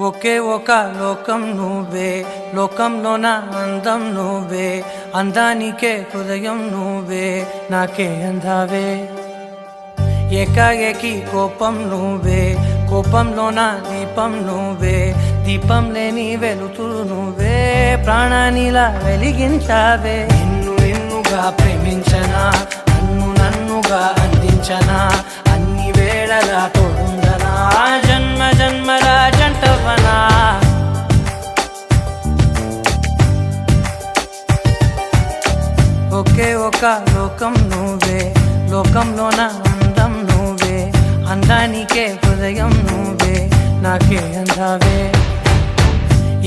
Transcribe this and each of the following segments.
ఒకే ఒక లోకం నువ్వే లోకంలోన అందం నువ్వే అందానికే హృదయం నువ్వే నాకే అందావే. ఏకాఏకి కోపం నువ్వే కోపంలోన దీపం నువ్వే దీపం లేని వెలుతురు నువ్వే ప్రాణానిలా వెలిగించావే. నిన్ను నిన్నుగా ప్రేమించనా నన్ను నన్నుగా అందించనా అన్ని వేళలా తోడుందనా ఒకే ఒక లోకం నువ్వే. లోకంలోన అందం నువ్వే. అందానికే హృదయం నువ్వే. నాకే అందావే.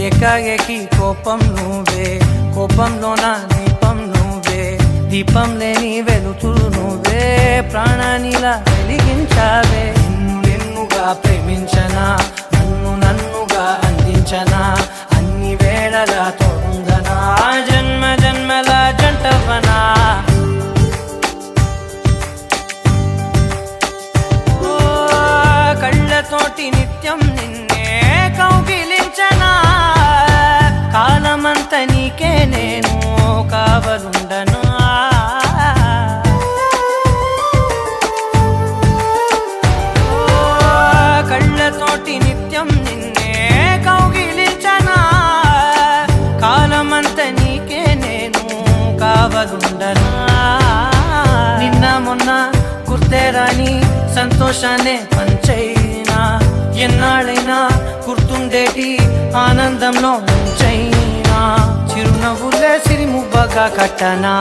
ఏకాఏకి కోపం నువ్వే. కోపంలోన దీపం నువ్వే. దీపం లేని వెలుతురు నువ్వే. ప్రాణానిలా వెలిగించావే. నిన్ను నిన్నుగా ప్రేమించనా? నన్ను నన్నుగా అందించనా? అన్ని వేళలా కళ్ళతోటి నిత్యం నిన్నే కౌగిలించనా? కాలమంత నీకే నేను కావలుండను? కళ్ళతోటి నిత్యం నిన్నే కౌగిలించనా? కాలమంత నీకే నేను కావలుండనా? నిన్న మొన్న గుర్తే రాని సంతోషాన్ని పంచేయి ఎన్నాళ్ళైనా గుర్తుండేటి ఆనందంలో ముంచైనా చిరునవ్వులే సిరిముబ్బగా కట్టనా?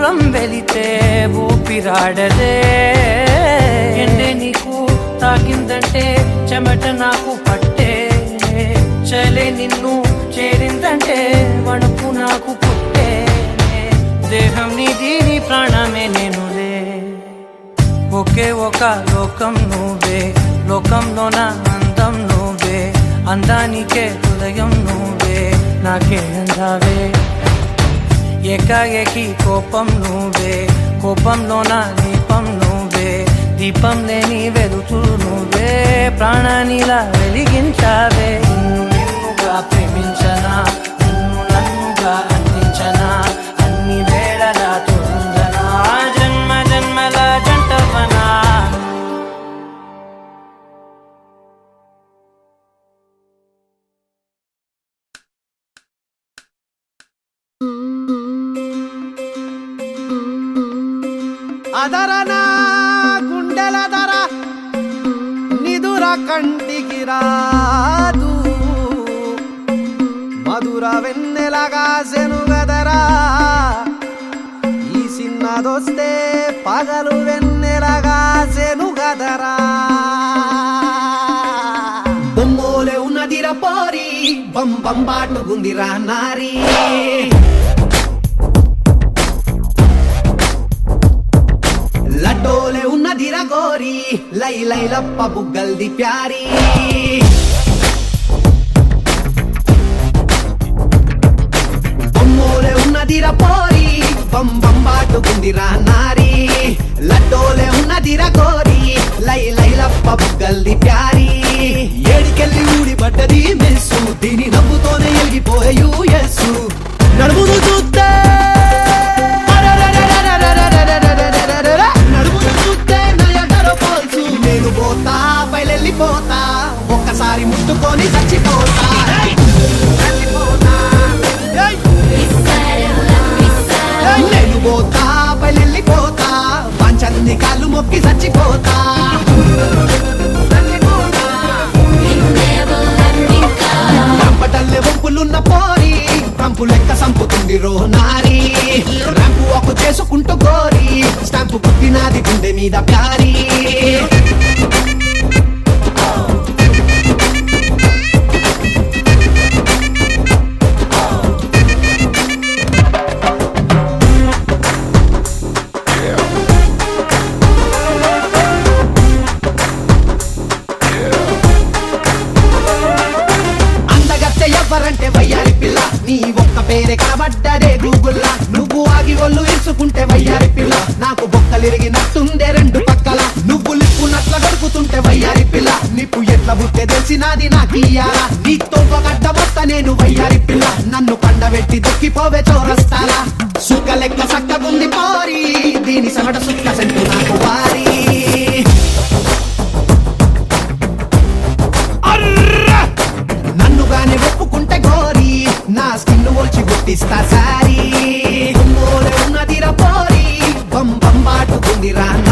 దూరం వెళితే ఊపిరాడదే. ఎండే నీకు తాకిందంటే చెమట నాకు పట్టే. చలే నిన్ను చేరిందంటే వణుకు నాకు పుట్టే. దేహం నీది నీ ప్రాణమే నేనులే ఒకే ఒక లోకం నువ్వే. లోకంలోన అందం నువ్వే. అందానికే హృదయం నువ్వే. నాకే అందావే. ఏకాఏకి కోపం నువ్వే కోపంలో నా దీపం నువ్వే దీపం లేని వెలుతురు నువ్వే ప్రాణానిలా వెలిగించావే. అదరనా గుండెల ధర నిదుర కంటికి రాదు. మధుర వెన్నెలగా సెనుగదరా ఈ చిన్నదొస్తే పగలు వెన్నెలగా సెనుగదరా బొమ్మోలే ఉన్నదిరా పోరి బం బం బాటుకుందిరా నారీ. లై లప్ప బుగ్గల్ది ప్యారీ బొమ్మోలే ఉన్నదిరా పోరి బం బం బాటుకుందిరా నారి లడ్డోలే ఉన్నదిరా గోరి లై లై లప్ప బుగ్గల్ది ప్యారీ ఏడికెళ్ళి ఊడి పడ్డది మెస్సు దీని నవ్వుతోనే ఎలిగిపోయే ఒక్కసారి ముట్టుకొని చచ్చిపోతా. నేను మొక్కి చచ్చిపోతా. రంపటల్లె పోరి రంపు లెక్క సంపుతుంది రో రంపు ఒక చేసుకుంటూ గోరి స్టాంపు పుట్టినది గుండె మీద ప్యారీ. పడ్డదే గూగుల్ నువ్వు ఆగి ఒళ్ళు ఇరుచుకుంటే వయ్యారి పిల్ల నాకు బొక్కలిరిగినట్టుందే రెండు పక్కల. నువ్వు లిప్పునట్ల గడుపుతుంటే వయ్యారి పిల్ల నిప్పు ఎట్ల బుట్టే తెలిసినది నాకియ్యాలా నీతో తోపగడ్డ నేను వయ్యారి పిల్ల నన్ను పండబెట్టి దొక్కిపోవే చౌరస్తాలా? సుక్క లెక్క సక్కగుంది పోరి. దీని సగట సుక్క సెంటు నాకు వారి. ఒలిచి గుట్టిస్తా సారీ ఉన్నదిరా పోరీ బం బం బాటుకుందిరా నారీ